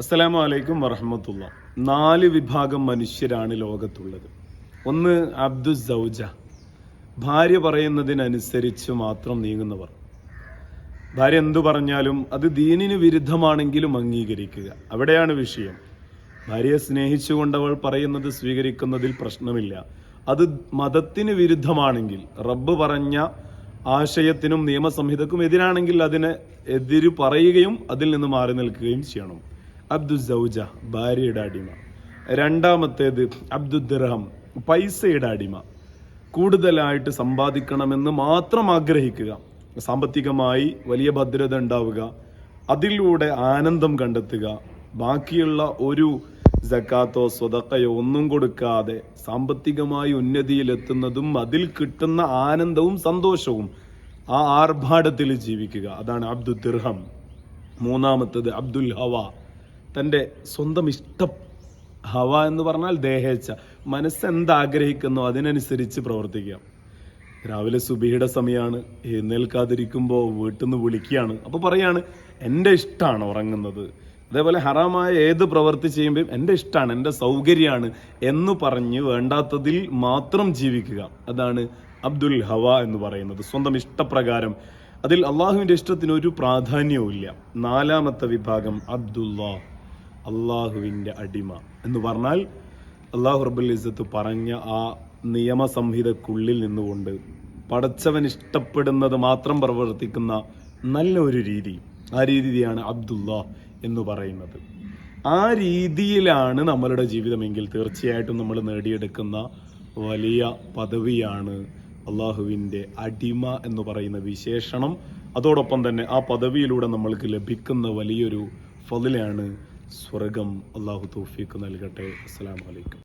അസ്സലാമു അലൈക്കും വറഹമത്തുള്ള. നാല് വിഭാഗം മനുഷ്യരാണ് ലോകത്തുള്ളത്. ഒന്ന് അബ്ദു സൗജ ഭാര്യ പറയുന്നതിനനുസരിച്ച് മാത്രം നീങ്ങുന്നവർ. ഭാര്യ എന്തു പറഞ്ഞാലും അത് ദീനിന് വിരുദ്ധമാണെങ്കിലും അംഗീകരിക്കുക. അവിടെയാണ് വിഷയം. ഭാര്യയെ സ്നേഹിച്ചുകൊണ്ടവൾ പറയുന്നത് സ്വീകരിക്കുന്നതിൽ പ്രശ്നമില്ല. അത് മതത്തിന് വിരുദ്ധമാണെങ്കിൽ റബ്ബ് പറഞ്ഞ ആശയത്തിനും നിയമസംഹിതക്കും എതിരാണെങ്കിൽ അതിനെ എതിര് പറയുകയും അതിൽ നിന്ന് മാറി നിൽക്കുകയും ചെയ്യണം. അബ്ദു സൗജ ഭാര്യയുടെ അടിമ. രണ്ടാമത്തേത് അബ്ദു ദിർഹം പൈസയുടെ അടിമ. കൂടുതലായിട്ട് സമ്പാദിക്കണമെന്ന് മാത്രം ആഗ്രഹിക്കുക. സാമ്പത്തികമായി വലിയ ഭദ്രത ഉണ്ടാവുക. അതിലൂടെ ആനന്ദം കണ്ടെത്തുക. ബാക്കിയുള്ള ഒരു ജക്കാത്തോ സ്വതക്കയോ ഒന്നും കൊടുക്കാതെ സാമ്പത്തികമായി ഉന്നതിയിലെത്തുന്നതും അതിൽ കിട്ടുന്ന ആനന്ദവും സന്തോഷവും ആ ആർഭാടത്തിൽ ജീവിക്കുക. അതാണ് അബ്ദുൽ ദിർഹം മൂന്നാമത്തത് അബ്ദുൽ ഹവ. തന്റെ സ്വന്തം ഇഷ്ടം ഹവ എന്ന് പറഞ്ഞാൽ ദേഹേച്ഛ. മനസ്സ് എന്താഗ്രഹിക്കുന്നോ അതിനനുസരിച്ച് പ്രവർത്തിക്കാം രാവിലെ സുബിയുടെ സമയമാണ് എഴുന്നേൽക്കാതിരിക്കുമ്പോൾ വീട്ടിൽ നിന്ന് വിളിക്കുകയാണ്. അപ്പോൾ പറയാണ് എന്റെ ഇഷ്ടമാണ് ഉറങ്ങുന്നത്. അതേപോലെ ഹറാമായ ഏത് പ്രവൃത്തി ചെയ്യുമ്പോഴും എന്റെ ഇഷ്ടമാണ് എന്റെ സൗകര്യമാണ് എന്ന് പറഞ്ഞ് വേണ്ടാത്തതിൽ മാത്രം ജീവിക്കുക. അതാണ് അബ്ദുൽ ഹവ എന്ന് പറയുന്നത് സ്വന്തം ഇഷ്ടപ്രകാരം. അതിൽ അള്ളാഹുവിന്റെ ഇഷ്ടത്തിന് ഒരു പ്രാധാന്യവും ഇല്ല നാലാമത്തെ വിഭാഗം അബ്ദുല്ലാ അള്ളാഹുവിന്റെ അടിമ എന്ന് പറഞ്ഞാൽ അള്ളാഹു റബ്ബുൽ ഇസ്സത്ത് പറഞ്ഞ ആ നിയമസംഹിതക്കുള്ളിൽ നിന്നുകൊണ്ട് പടച്ചവൻ ഇഷ്ടപ്പെടുന്നത് മാത്രം പ്രവർത്തിക്കുന്ന നല്ല ഒരു രീതി ആ രീതിയാണ് അബ്ദുല്ല എന്ന് പറയുന്നത്. ആ രീതിയിലാണ് നമ്മളുടെ ജീവിതമെങ്കിൽ തീർച്ചയായിട്ടും നമ്മൾ നേടിയെടുക്കുന്ന വലിയ പദവിയാണ് അള്ളാഹുവിന്റെ അടിമ എന്ന് പറയുന്ന വിശേഷണം. അതോടൊപ്പം തന്നെ ആ പദവിയിലൂടെ നമ്മൾക്ക് ലഭിക്കുന്ന വലിയൊരു ഫതിലാണ് സ്വർഗം അള്ളാഹു തൗഫീക്ക് നൽകട്ടെ. അസ്സാം അലൈക്കും.